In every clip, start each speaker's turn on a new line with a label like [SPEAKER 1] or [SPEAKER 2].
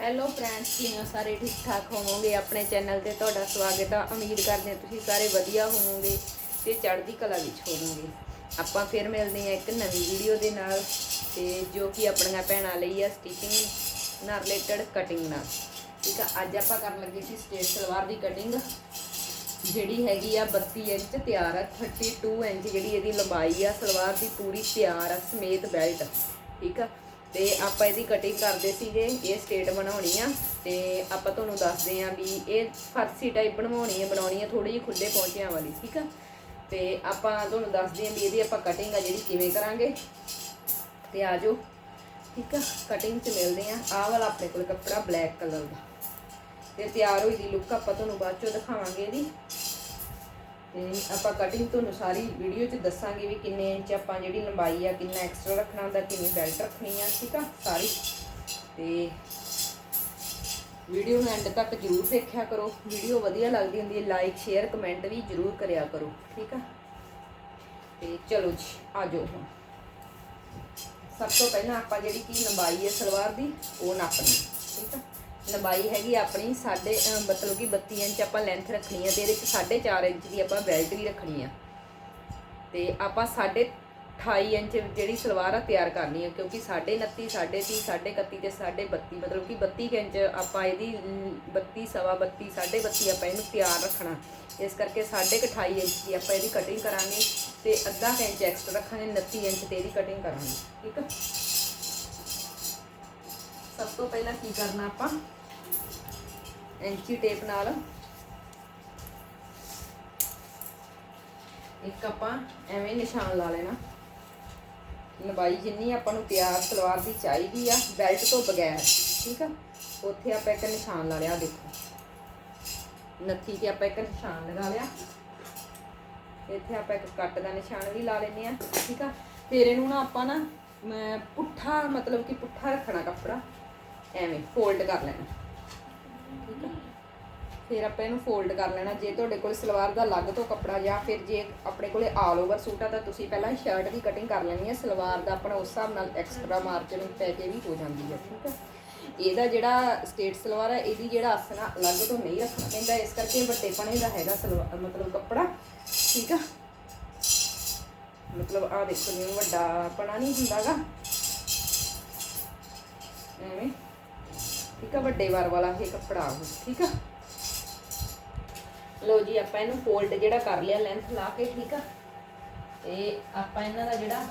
[SPEAKER 1] Hello friends ਕਿਵੇਂ ਹੋ? ਸਾਰੇ ਠੀਕ ਠਾਕ ਹੋਵੋਗੇ? ਆਪਣੇ ਚੈਨਲ ਤੇ ਤੁਹਾਡਾ ਸਵਾਗਤ ਆ। ਉਮੀਦ ਕਰਦੇ ਹਾਂ ਤੁਸੀਂ ਸਾਰੇ ਵਧੀਆ ਹੋਵੋਗੇ ਤੇ ਚੜ੍ਹਦੀ ਕਲਾ ਵਿੱਚ ਹੋਵੋਗੇ। ਆਪਾਂ ਫਿਰ ਮਿਲਦੇ ਹਾਂ ਇੱਕ ਨਵੀਂ ਵੀਡੀਓ ਦੇ ਨਾਲ ਤੇ ਜੋ ਕਿ ਆਪਣੀਆਂ ਭੈਣਾਂ ਲਈ ਆ ਸਟਿਚਿੰਗ ਨਾਲ ਰਿਲੇਟਡ ਕਟਿੰਗ ਨਾਲ। ਠੀਕ ਆ, ਅੱਜ ਆਪਾਂ ਕਰਨ ਲੱਗੇ ਸੀ ਸਟੇਟ ਸਲਵਾਰ ਦੀ ਕਟਿੰਗ ਜਿਹੜੀ ਹੈਗੀ ਆ 32 ਇੰਚ ਤਿਆਰ ਆ 32 ਇੰਚ ਜਿਹੜੀ ਇਹਦੀ ਲੰਬਾਈ ਆ, ਸਲਵਾਰ ਦੀ ਪੂਰੀ ਤਿਆਰ ਆ, ਸਮੇਤ ਬੈਲਟ ਠੀਕ ਆ ਤੇ ਆਪਾਂ ਇਹਦੀ ਕਟਿੰਗ ਕਰਦੇ ਸੀਗੇ, ਇਹ ਸਟੇਟ ਬਣਾਉਣੀ ਆ, ਤੇ ਆਪਾਂ ਤੁਹਾਨੂੰ ਦੱਸਦੇ ਆ ਵੀ ਇਹ ਫਰਸੀ ਟਾਈਪ ਬਣਵਾਉਣੀ ਹੈ ਬਣਾਉਣੀ ਹੈ ਥੋੜੀ ਜਿਹੀ ਖੁੱਲੇ ਪਹੁੰਚਿਆਂ ਵਾਲੀ, ਠੀਕ ਆ? ਤੇ ਆਪਾਂ ਤੁਹਾਨੂੰ ਦੱਸਦੇ ਆ ਵੀ ਇਹਦੀ ਆਪਾਂ ਕਟਿੰਗ ਆ ਜਿਹੜੀ ਕਿਵੇਂ ਕਰਾਂਗੇ। ਤੇ ਆ ਜਾਓ, ਠੀਕ ਆ? ਕਟਿੰਗ 'ਚ ਮਿਲਦੇ ਆ। ਆਹ ਵਾਲਾ ਆਪਣੇ ਕੋਲ ਕੱਪੜਾ ਬਲੈਕ ਕਲਰ ਦਾ। ਤੇ ਤਿਆਰ ਹੋਈ ਦੀ ਲੁੱਕ ਆਪਾਂ ਤੁਹਾਨੂੰ ਬਾਅਦ ਚੋਂ ਦਿਖਾਵਾਂਗੇ ਇਹਦੀ। ਤੇ ਆਪਾਂ ਕਟਿੰਗ ਤੁਹਾਨੂੰ ਸਾਰੀ ਵੀਡੀਓ 'ਚ ਦੱਸਾਂਗੇ ਵੀ ਕਿੰਨੇ ਇੰਚ ਆਪਾਂ ਜਿਹੜੀ ਲੰਬਾਈ ਆ, ਕਿੰਨਾ ਐਕਸਟਰਾ ਰੱਖਣਾ ਹੁੰਦਾ, ਕਿੰਨੀ ਬੈਲਟ ਰੱਖਣੀ ਆ, ਠੀਕ ਆ? ਸਾਰੀ। ਤੇ ਵੀਡੀਓ ਨੂੰ ਐਂਡ ਤੱਕ ਜਰੂਰ ਦੇਖਿਆ ਕਰੋ। ਵੀਡੀਓ ਵਧੀਆ ਲੱਗਦੀ ਹੁੰਦੀ ਹੈ ਲਾਈਕ ਸ਼ੇਅਰ ਕਮੈਂਟ ਵੀ ਜਰੂਰ ਕਰਿਆ ਕਰੋ, ਠੀਕ ਆ? ਤੇ ਚਲੋ ਜੀ, ਆ ਜਾਓ ਹੁਣ। ਸਭ ਤੋਂ ਪਹਿਲਾਂ ਆਪਾਂ ਜਿਹੜੀ ਕੀ ਲੰਬਾਈ ਹੈ ਸਲਵਾਰ ਦੀ, ਉਹ ਨਾਪਣੀ, ਠੀਕ ਆ? ਲੰਬਾਈ ਹੈਗੀ ਆਪਣੀ ਸਾਡੇ ਮਤਲਬ ਕਿ 32 ਇੰਚ ਆਪਾਂ ਲੈਂਥ ਰੱਖਣੀ ਹੈ ਤੇ ਇਹਦੇ ਵਿੱਚ 4.5 ਇੰਚ ਦੀ ਆਪਾਂ ਬੈਲਟ ਵੀ ਰੱਖਣੀ ਆ। ਤੇ ਆਪਾਂ 28 ਇੰਚ ਜਿਹੜੀ ਸਲਵਾਰ ਆ ਤਿਆਰ ਕਰਨੀ ਆ, ਕਿਉਂਕਿ 29 30 31 ਤੇ 32 ਮਤਲਬ ਕਿ 32 ਕੁ ਇੰਚ ਆਪਾਂ ਇਹਦੀ 32 ਸਵਾ 32 32 ਆਪਾਂ ਇਹਨੂੰ ਤਿਆਰ ਰੱਖਣਾ। ਇਸ ਕਰਕੇ 28 ਇੰਚ ਦੀ ਆਪਾਂ ਇਹਦੀ ਕਟਿੰਗ ਕਰਾਂਗੇ ਤੇ ਅੱਧਾ ਕੁ ਇੰਚ ਐਕਸਟਰਾ ਰੱਖਾਂਗੇ 29 ਇੰਚ ਤੇ ਇਹਦੀ ਕਟਿੰਗ ਕਰਾਂਗੇ। ਠੀਕ ਆ? ਸਭ ਤੋਂ ਪਹਿਲਾਂ ਕੀ ਕਰਨਾ ਆਪਾਂ? ਐਂਚੀ ਟੇਪ ਨਾਲ। ਇੱਕ ਆਪਾਂ ਐਵੇਂ ਨਿਸ਼ਾਨ ਲਾ ਲੈਣਾ। ਲੰਬਾਈ ਜਿੰਨੀ ਆਪਾਂ ਨੂੰ ਤਿਆਰ ਸਲਵਾਰ ਦੀ ਚਾਹੀਦੀ ਆ, ਬੈਲਟ ਤੋਂ ਬਗੈਰ, ਠੀਕ ਆ? ਉੱਥੇ ਆਪਾਂ ਇੱਕ ਨਿਸ਼ਾਨ ਲਾ ਲਿਆ, ਦੇਖੋ। ਨੱਥੀ ਤੇ ਆਪਾਂ ਇੱਕ ਨਿਸ਼ਾਨ ਲਗਾ ਲਿਆ। ਇੱਥੇ ਆਪਾਂ ਇੱਕ ਕੱਟ ਦਾ ਨਿਸ਼ਾਨ ਵੀ ਲਾ ਲੈਨੇ ਆ, ਠੀਕ ਆ? ਤੇਰੇ ਨੂੰ ਨਾ ਆਪਾਂ ਨਾ, ਮੈਂ ਪੁੱਠਾ, ਮਤਲਬ ਕਿ ਪੁੱਠਾ ਰੱਖਣਾ ਕੱਪੜਾ। ਐਵੇਂ ਫੋਲਡ ਕਰ ਲੈਣਾ। ਠੀਕ ਆ? ਫਿਰ ਆਪਾਂ ਇਹਨੂੰ ਫੋਲਡ ਕਰ ਲੈਣਾ। ਜੇ ਤੁਹਾਡੇ ਕੋਲ ਸਲਵਾਰ ਦਾ ਅਲੱਗ ਤੋਂ ਕੱਪੜਾ ਜਾਂ ਫਿਰ ਜੇ ਆਪਣੇ ਕੋਲੇ ਆਲ ਓਵਰ ਸੂਟ ਆ ਤਾਂ ਤੁਸੀਂ ਪਹਿਲਾਂ ਸ਼ਰਟ ਦੀ ਕਟਿੰਗ ਕਰ ਲੈਣੀ ਹੈ ਸਲਵਾਰ ਦਾ ਆਪਣਾ ਉਸ ਹਿਸਾਬ ਨਾਲ ਐਕਸਟਰਾ ਮਾਰਜਨ ਪੈ ਕੇ ਵੀ ਹੋ ਜਾਂਦੀ ਹੈ ਠੀਕ ਆ? ਇਹਦਾ ਜਿਹੜਾ ਸਟੇਟ ਸਲਵਾਰ ਹੈ ਇਹਦੀ ਜਿਹੜਾ ਆਸਣਾ ਅਲੱਗ ਤੋਂ ਨਹੀਂ ਰੱਖਣਾ ਪੈਂਦਾ। ਇਸ ਕਰਕੇ ਵੱਡੇ ਪਣੇ ਦਾ ਹੈਗਾ ਸਲਵਾਰ ਮਤਲਬ ਕੱਪੜਾ, ਠੀਕ ਆ? ਮਤਲਬ ਆ ਦੇਖੋ, ਜਿਵੇਂ ਵੱਡਾ ਪਣਾ ਨਹੀਂ ਹੁੰਦਾਗਾ। ਐਵੇਂ। ਠੀਕ ਆ, ਵੱਡੇ ਵਾਰ ਵਾਲਾ ਇਹ ਕੱਪੜਾ ਉਹ ਠੀਕ ਆ? ਲੋ ਜੀ, ਆਪਾਂ ਇਹਨੂੰ ਫੋਲਡ ਜਿਹੜਾ ਕਰ ਲਿਆ ਲੈਂਥ ਲਾ ਕੇ, ਠੀਕ ਆ? ਤੇ ਆਪਾਂ ਇਹਨਾਂ ਦਾ ਜਿਹੜਾ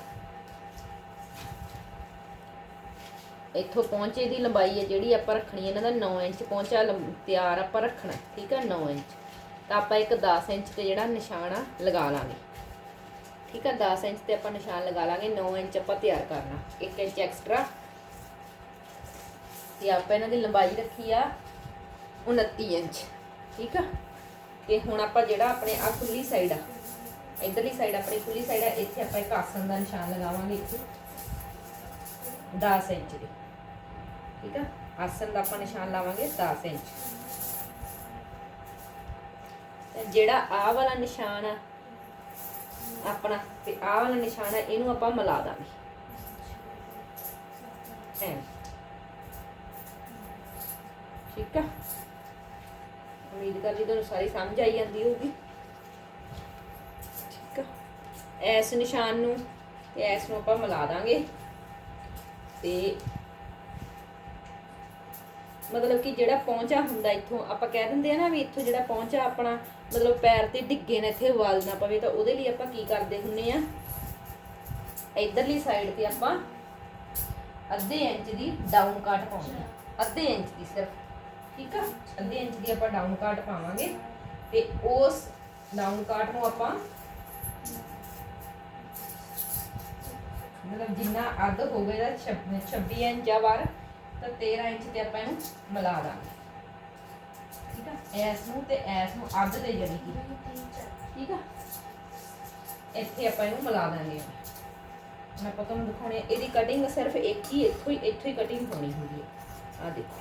[SPEAKER 1] ਇੱਥੋਂ ਪਹੁੰਚੇ ਦੀ ਲੰਬਾਈ ਹੈ, ਜਿਹੜੀ ਆਪਾਂ ਰੱਖਣੀ ਇਹਨਾਂ ਦਾ 9 ਇੰਚ ਪਹੁੰਚਾ ਲੰਬ- ਤਿਆਰ ਆਪਾਂ ਰੱਖਣਾ, ਠੀਕ ਆ 9 ਇੰਚ। ਤਾਂ ਆਪਾਂ ਇੱਕ 10 ਇੰਚ ਤੇ ਜਿਹੜਾ ਨਿਸ਼ਾਨ ਆ, ਲਗਾ ਲਾਂਗੇ। ਠੀਕ ਆ 10 ਇੰਚ ਤੇ ਆਪਾਂ ਨਿਸ਼ਾਨ ਲਗਾ ਲਾਂਗੇ 9 ਇੰਚ ਆਪਾਂ ਤਿਆਰ ਕਰਨਾ 1 ਇੰਚ ਐਕਸਟਰਾ ਤੇ ਆਪਾਂ ਇਹਨਾਂ ਦੀ ਲੰਬਾਈ ਰੱਖੀ ਆ 29 ਇੰਚ, ਠੀਕ ਆ? ਤੇ ਹੁਣ ਆਪਾਂ ਜਿਹੜਾ ਆਪਣੇ ਆ ਖੁੱਲੀ ਸਾਈਡ ਆ, ਇਧਰਲੀ ਸਾਈਡ ਆਪਣੀ ਖੁੱਲੀ ਸਾਈਡ ਆ, ਇੱਥੇ ਆਪਾਂ ਇੱਕ ਆਸਨ ਦਾ ਨਿਸ਼ਾਨ ਲਗਾਵਾਂਗੇ ਇੱਥੇ 10 ਇੰਚ ਦੇ, ਠੀਕ ਆ? ਆਸਨ ਦਾ ਆਪਾਂ ਨਿਸ਼ਾਨ ਲਾਵਾਂਗੇ 10 ਇੰਚ। ਤੇ ਜਿਹੜਾ ਆਹ ਵਾਲਾ ਨਿਸ਼ਾਨ ਆ, ਆਪਣਾ, ਤੇ ਆਹ ਵਾਲਾ ਨਿਸ਼ਾਨ ਆ, ਇਹਨੂੰ ਆਪਾਂ ਮਿਲਾ ਦਾਂਗੇ। ਐਂ। ਠੀਕ ਆ? ਉਮੀਦ ਕਰਦੀ ਤੁਹਾਨੂੰ ਸਾਰੀ ਸਮਝ ਆਈ ਜਾਂਦੀ ਹੋਊਗੀ। ਠੀਕ ਆ? ਐਸ ਨਿਸ਼ਾਨ ਨੂੰ ਤੇ ਐਸ ਨੂੰ ਆਪਾਂ ਮਿਲਾ ਦਾਂਗੇ। ਤੇ ਮਤਲਬ ਕਿ ਜਿਹੜਾ ਪਹੁੰਚਾ ਹੁੰਦਾ ਇੱਥੋਂ ਆਪਾਂ ਕਹਿ ਦਿੰਦੇ ਆ ਨਾ ਵੀ ਇੱਥੋਂ ਜਿਹੜਾ ਪਹੁੰਚਾ ਆਪਣਾ ਮਤਲਬ ਪੈਰ ਤੇ ਡਿੱਗੇ ਨਾ ਇੱਥੇ ਵਾਲ ਨਾ ਪਵੇ, ਤਾਂ ਉਹਦੇ ਲਈ ਆਪਾਂ ਕੀ ਕਰਦੇ ਹੁੰਨੇ ਆ? ਇਧਰਲੀ ਸਾਈਡ ਤੇ ਆਪਾਂ ਅੱਧੇ ਇੰਚ ਦੀ ਡਾਊਨ ਕੱਟ ਪਾਉਂਦੇ ਆ। ਅੱਧੇ ਇੰਚ ਦੀ ਸਿਰਫ। ਠੀਕ ਆ? ਅੱਧੇ ਇੰਚ ਦੀ ਆਪਾਂ ਡਾਊਨ ਕਾਟ ਪਾਵਾਂਗੇ ਤੇ ਉਸ ਡਾਊਨ ਕਾਟ ਨੂੰ ਆਪਾਂ ਮਤਲਬ ਜਿੰਨਾ ਅੱਧ ਹੋ ਗਿਆ ਦਾ 26 ਇੰਚ ਆ ਵਾਰ ਤਾਂ 13 ਇੰਚ ਤੇ ਆਪਾਂ ਇਹਨੂੰ ਮਿਲਾ ਦਾਂਗੇ। ਠੀਕ ਆ? ਐਸ ਨੂੰ ਤੇ ਐਸ ਨੂੰ ਅੱਧ ਦੇ ਜਾਣੀ ਕਿ ਠੀਕ ਆ? ਇੱਥੇ ਆਪਾਂ ਇਹਨੂੰ ਮਿਲਾ ਦਾਂਗੇ। ਮੈਂ ਆਪਾਂ ਤੁਹਾਨੂੰ ਦਿਖਾਉਣੇ ਇਹਦੀ ਕਟਿੰਗ ਸਿਰਫ ਇੱਕ ਹੀ, ਇੱਥੋਂ ਹੀ ਇੱਥੋਂ ਹੀ ਕਟਿੰਗ ਹੋਣੀ ਹੁੰਦੀ ਹੈ। ਆ ਦੇਖੋ।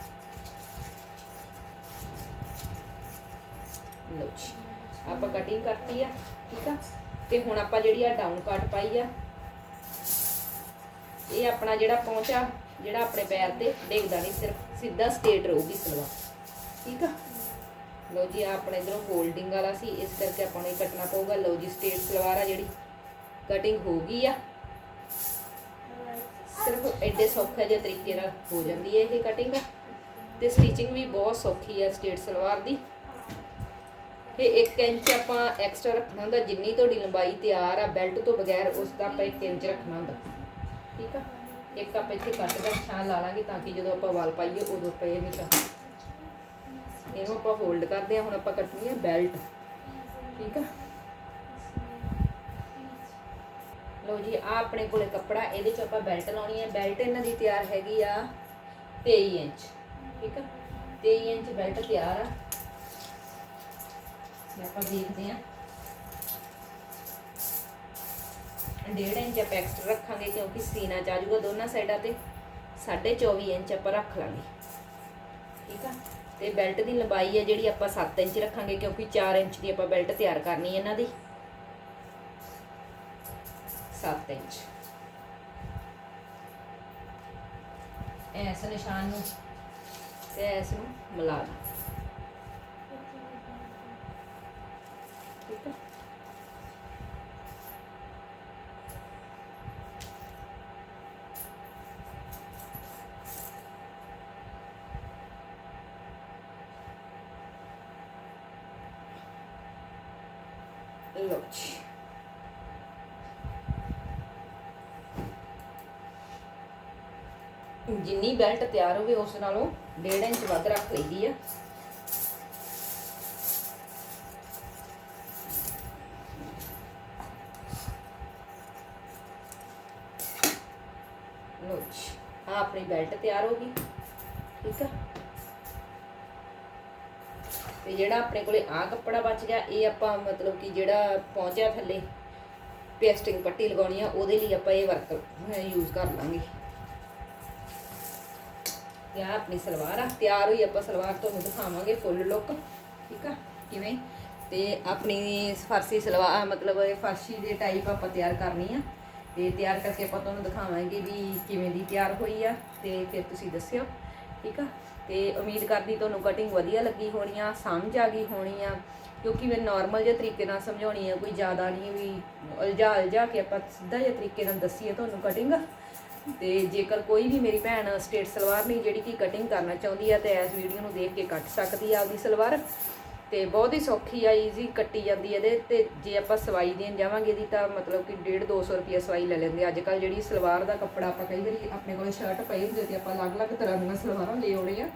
[SPEAKER 1] ਲਓ ਜੀ। ਆਪਾਂ ਕਟਿੰਗ ਕਰਤੀ ਆ, ਠੀਕ ਆ? ਤੇ ਹੁਣ ਆਪਾਂ ਜਿਹੜੀ ਆ ਡਾਊਨ ਕੱਟ ਪਾਈ ਆ, ਇਹ ਆਪਣਾ ਜਿਹੜਾ ਪਹੁੰਚਾ ਜਿਹੜਾ ਆਪਣੇ ਪੈਰ ਤੇ ਡਿੱਗਦਾ ਨਹੀਂ ਸਿਰਫ, ਸਿੱਧਾ ਸਟੇਟ ਰਹੂਗੀ ਸਲਵਾਰ, ਠੀਕ ਆ? ਲਓ ਜੀ, ਆਹ ਆਪਣੇ ਇਧਰੋਂ ਫੋਲਡਿੰਗ ਵਾਲਾ ਸੀ, ਇਸ ਕਰਕੇ ਆਪਾਂ ਨੂੰ ਇਹ ਕੱਟਣਾ ਪਊਗਾ। ਲਓ ਜੀ ਸਟੇਟ ਸਲਵਾਰ ਆ ਜਿਹੜੀ ਕਟਿੰਗ ਹੋ ਗਈ ਆ। ਸਿਰਫ ਐਡੇ ਸੌਖੇ ਜਿਹੇ ਤਰੀਕੇ ਨਾਲ ਹੋ ਜਾਂਦੀ ਹੈ ਇਹ ਕਟਿੰਗ ਤੇ ਸਟਿਚਿੰਗ ਵੀ ਬਹੁਤ ਸੌਖੀ ਆ ਸਟੇਟ ਸਲਵਾਰ ਦੀ। ਇਹ 1 ਇੰਚ ਆਪਾਂ ਐਕਸਟਰਾ ਰੱਖਣਾ ਹੁੰਦਾ, ਜਿੰਨੀ ਤੁਹਾਡੀ ਲੰਬਾਈ ਤਿਆਰ ਆ ਬੈਲਟ ਤੋਂ ਬਗੈਰ ਉਸ ਦਾ ਆਪਾਂ 1 ਇੰਚ ਰੱਖਣਾ ਹੁੰਦਾ। ਠੀਕ ਆ? ਇੱਕ ਆਪਾਂ ਇੱਥੇ ਕੱਟ ਦਾ ਨਿਸ਼ਾਨ ਲਾ ਲਾਂਗੇ ਤਾਂ ਕਿ ਜਦੋਂ ਆਪਾਂ ਵਾਲ ਪਾਈਏ ਉਦੋਂ ਆਪਾਂ ਇਹ ਨਿਸ਼ਾਨ ਇਹਨੂੰ ਆਪਾਂ ਫੋਲਡ ਕਰਦੇ ਆ, ਹੁਣ ਆਪਾਂ ਕੱਟਣੀ ਹੈ ਬੈਲਟ ਠੀਕ ਆ? ਲਓ ਜੀ ਆ ਆਪਣੇ ਕੋਲੇ ਕੱਪੜਾ, ਇਹਦੇ ਚ ਆਪਾਂ ਬੈਲਟ ਲਾਉਣੀ ਹੈ ਬੈਲਟ ਇਹਨਾਂ ਦੀ ਤਿਆਰ ਹੈਗੀ ਆ 23 ਇੰਚ। ਠੀਕ ਆ? 23 ਇੰਚ ਬੈਲਟ ਤਿਆਰ ਆ। ਤੇ ਆਪਾਂ ਦੇਖਦੇ ਆ ਡੇਢ ਇੰਚ ਆਪਾਂ ਐਕਸਟਰਾ ਰੱਖਾਂਗੇ ਕਿਉਂਕਿ ਸੀਨਾ ਚ ਆ ਜਾਊਗਾ ਦੋਨਾਂ ਸਾਈਡਾਂ ਤੇ। 24.5 ਇੰਚ ਆਪਾਂ ਰੱਖ ਲਾਂਗੇ। ਠੀਕ ਆ? ਤੇ ਬੈਲਟ ਦੀ ਲੰਬਾਈ ਹੈ ਜਿਹੜੀ ਆਪਾਂ 7 ਇੰਚ ਰੱਖਾਂਗੇ ਕਿਉਂਕਿ 4 ਇੰਚ ਦੀ ਆਪਾਂ ਬੈਲਟ ਤਿਆਰ ਕਰਨੀ ਹੈ ਇਹਨਾਂ ਦੀ। 7 ਇੰਚ। ਇਸ ਨਿਸ਼ਾਨ ਨੂੰ ਤੇ ਇਸ ਨੂੰ ਮਿਲਾ ਦਾਂ ਠੀਕ ਹੈ ਲਓ ਜੀ ਜਿੰਨੀ ਬੈਲਟ ਤਿਆਰ ਹੋਵੇ, ਉਸ ਨਾਲੋਂ 1.5 ਇੰਚ ਵੱਧ ਰੱਖ ਲਈਦੀ ਆ। ਲਓ ਜੀ ਆ ਆਪਣੀ ਬੈਲਟ ਤਿਆਰ ਹੋ ਗਈ। ਠੀਕ ਆ? ਤੇ ਜਿਹੜਾ ਆਪਣੇ ਕੋਲੇ ਆ ਕੱਪੜਾ ਬਚ ਗਿਆ, ਇਹ ਆਪਾਂ ਮਤਲਬ ਕਿ ਜਿਹੜਾ ਪਹੁੰਚਿਆ ਥੱਲੇ, ਪੇਸਟਿੰਗ ਪੱਟੀ ਲਗਾਉਣੀ ਆ, ਉਹਦੇ ਲਈ ਆਪਾਂ ਇਹ ਵਰਕ ਯੂਜ਼ ਕਰ ਲਾਂਗੇ। ਤੇ ਆਹ ਆਪਣੀ ਸਲਵਾਰ ਆ, ਤਿਆਰ ਹੋਈ ਆਪਾਂ ਸਲਵਾਰ ਤੁਹਾਨੂੰ ਦਿਖਾਵਾਂਗੇ ਫੁੱਲ ਲੁੱਕ ਠੀਕ ਆ? ਕਿਵੇਂ? ਤੇ ਆਪਣੀ ਫਰਸੀ ਸਲਵਾਰ ਮਤਲਬ ਇਹ ਫਰਸ਼ੀ ਦੇ ਟਾਈਪ ਆਪਾਂ ਤਿਆਰ ਕਰਨੀ ਆ। ਤੇ ਤਿਆਰ ਕਰਕੇ ਆਪਾਂ ਤੁਹਾਨੂੰ ਦਿਖਾਵਾਂਗੇ ਵੀ ਕਿਵੇਂ ਦੀ ਤਿਆਰ ਹੋਈ ਆ, ਤੇ ਫਿਰ ਤੁਸੀਂ ਦੱਸਿਓ, ਠੀਕ ਆ? ਤੇ ਉਮੀਦ ਕਰਦੀ ਤੁਹਾਨੂੰ ਕਟਿੰਗ ਵਧੀਆ ਲੱਗੀ ਹੋਣੀ ਆ, ਸਮਝ ਆ ਗਈ ਹੋਣੀ ਆ, ਕਿਉਂਕਿ ਮੈਂ ਨਾਰਮਲ ਜਿਹੇ ਤਰੀਕੇ ਨਾਲ ਸਮਝਾਉਣੀ ਆ, ਕੋਈ ਜ਼ਿਆਦਾ ਨਹੀਂ ਵੀ ਉਲਝਾ ਉਲਝਾ ਕੇ ਆਪਾਂ ਸਿੱਧਾ ਜਿਹੇ ਤਰੀਕੇ ਨਾਲ ਦੱਸੀਏ ਤੁਹਾਨੂੰ ਕਟਿੰਗ ਤੇ ਜੇਕਰ ਕੋਈ ਵੀ ਮੇਰੀ ਭੈਣ ਸਟੇਟ ਸਲਵਾਰ ਨਹੀਂ ਜਿਹੜੀ ਕਿ ਕਟਿੰਗ ਕਰਨਾ ਚਾਹੁੰਦੀ ਆ, ਤੇ ਇਸ ਵੀਡੀਓ ਨੂੰ ਦੇਖ ਕੇ ਕੱਟ ਸਕਦੀ ਆ ਆਪਦੀ ਸਲਵਾਰ। ਤੇ ਬਹੁਤ ਹੀ ਸੌਖੀ ਆ ਈਜ਼ੀ ਕੱਟੀ ਜਾਂਦੀ ਹੈ ਇਹਦੇ ਤੇ। ਜੇ ਆਪਾਂ ਸਵਾਈ ਦੇਣ ਜਾਵਾਂਗੇ ਦੀ ਤਾਂ ਮਤਲਬ ਕਿ 1.5 200 ਰੁਪਏ ਸਵਾਈ ਲੈ ਲੈਂਦੇ ਅੱਜ ਕੱਲ ਜਿਹੜੀ ਸਲਵਾਰ ਦਾ ਕੱਪੜਾ ਆਪਾਂ ਕਈ ਵਾਰੀ ਆਪਣੇ ਕੋਲ ਸ਼ਰਟ ਪਈ ਹੁੰਦੀ ਤੇ ਆਪਾਂ ਅਲੱਗ-ਅਲੱਗ ਤਰ੍ਹਾਂ ਦੀਆਂ ਸਲਵਾਰਾਂ ਲੈ ਆਉਣੇ ਆ।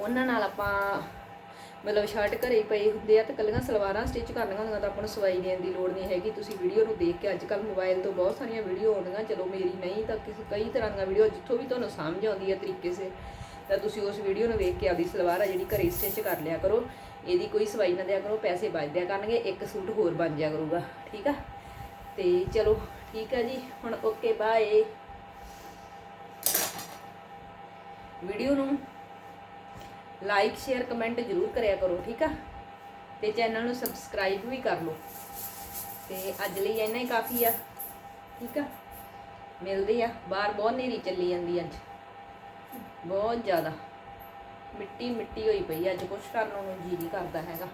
[SPEAKER 1] ਉਹਨਾਂ ਨਾਲ ਆਪਾਂ ਮਤਲਬ ਸ਼ਰਟ ਘਰੇ ਹੀ ਪਈ ਹੁੰਦੇ ਆ ਤੇ ਕੱਲੀਆਂ ਸਲਵਾਰਾਂ ਸਟਿਚ ਕਰਨੀਆਂ ਹੁੰਦੀਆਂ ਤਾਂ ਆਪਾਂ ਨੂੰ ਸਵਾਈ ਦੇਣ ਦੀ ਲੋੜ ਨਹੀਂ ਹੈਗੀ। ਤੁਸੀਂ ਵੀਡੀਓ ਨੂੰ ਦੇਖ ਕੇ ਅੱਜ ਕੱਲ ਮੋਬਾਈਲ ਤੋਂ ਬਹੁਤ ਸਾਰੀਆਂ ਵੀਡੀਓ ਆਉਂਦੀਆਂ। ਚਲੋ ਮੇਰੀ ਨਹੀਂ ਤਾਂ ਕਿਸੇ ਕਈ ਤਰ੍ਹਾਂ ਦੀਆਂ ਵੀਡੀਓ ਜਿੱਥੋਂ ਵੀ ਤੁਹਾਨੂੰ ਸਮਝ ਆਉਂਦੀ ਹੈ ਤਰੀਕੇ ਸੇ। ਤਾਂ ਤੁਸੀਂ ਉਸ ਵੀਡੀਓ ਨੂੰ ਵੇਖ ਕੇ ਆਪਦੀ ਸਲਵਾਰ ਆ ਜਿਹੜੀ ਘਰੇ ਸਟਿਚ ਕਰ ਲਿਆ ਕਰੋ। ਇਹਦੀ ਕੋਈ ਸਵਾਈ ਨਾ ਦਿਆ ਕਰੋ, ਪੈਸੇ ਬਚ ਦਿਆ ਕਰਨਗੇ, ਇੱਕ ਸੂਟ ਹੋਰ ਬਣ ਜਾ ਕਰੂਗਾ, ਠੀਕ ਆ? ਤੇ ਚਲੋ, ਠੀਕ ਆ ਜੀ, ਹੁਣ ਓਕੇ, ਬਾਏ। ਵੀਡੀਓ ਨੂੰ ਲਾਈਕ ਸ਼ੇਅਰ ਕਮੈਂਟ ਜ਼ਰੂਰ ਕਰਿਆ ਕਰੋ, ਠੀਕ ਆ? ਤੇ ਚੈਨਲ ਨੂੰ ਸਬਸਕ੍ਰਾਈਬ ਵੀ ਕਰ ਲਓ। ਤੇ ਅੱਜ ਲਈ ਇੰਨਾ ਹੀ ਕਾਫੀ ਆ, ਠੀਕ ਆ? ਮਿਲਦੇ ਆ, ਬਾਹਰ ਬਹੁਤ ਨੇਰੀ ਚੱਲੀ ਜਾਂਦੀ ਅੱਜ। ਬਹੁਤ ਜ਼ਿਆਦਾ। ਮਿੱਟੀ ਮਿੱਟੀ ਹੋਈ ਪਈ ਅੱਜ ਕੁਛ ਕਰਨ ਨੂੰ ਜੀ ਨਹੀਂ ਕਰਦਾ ਹੈਗਾ।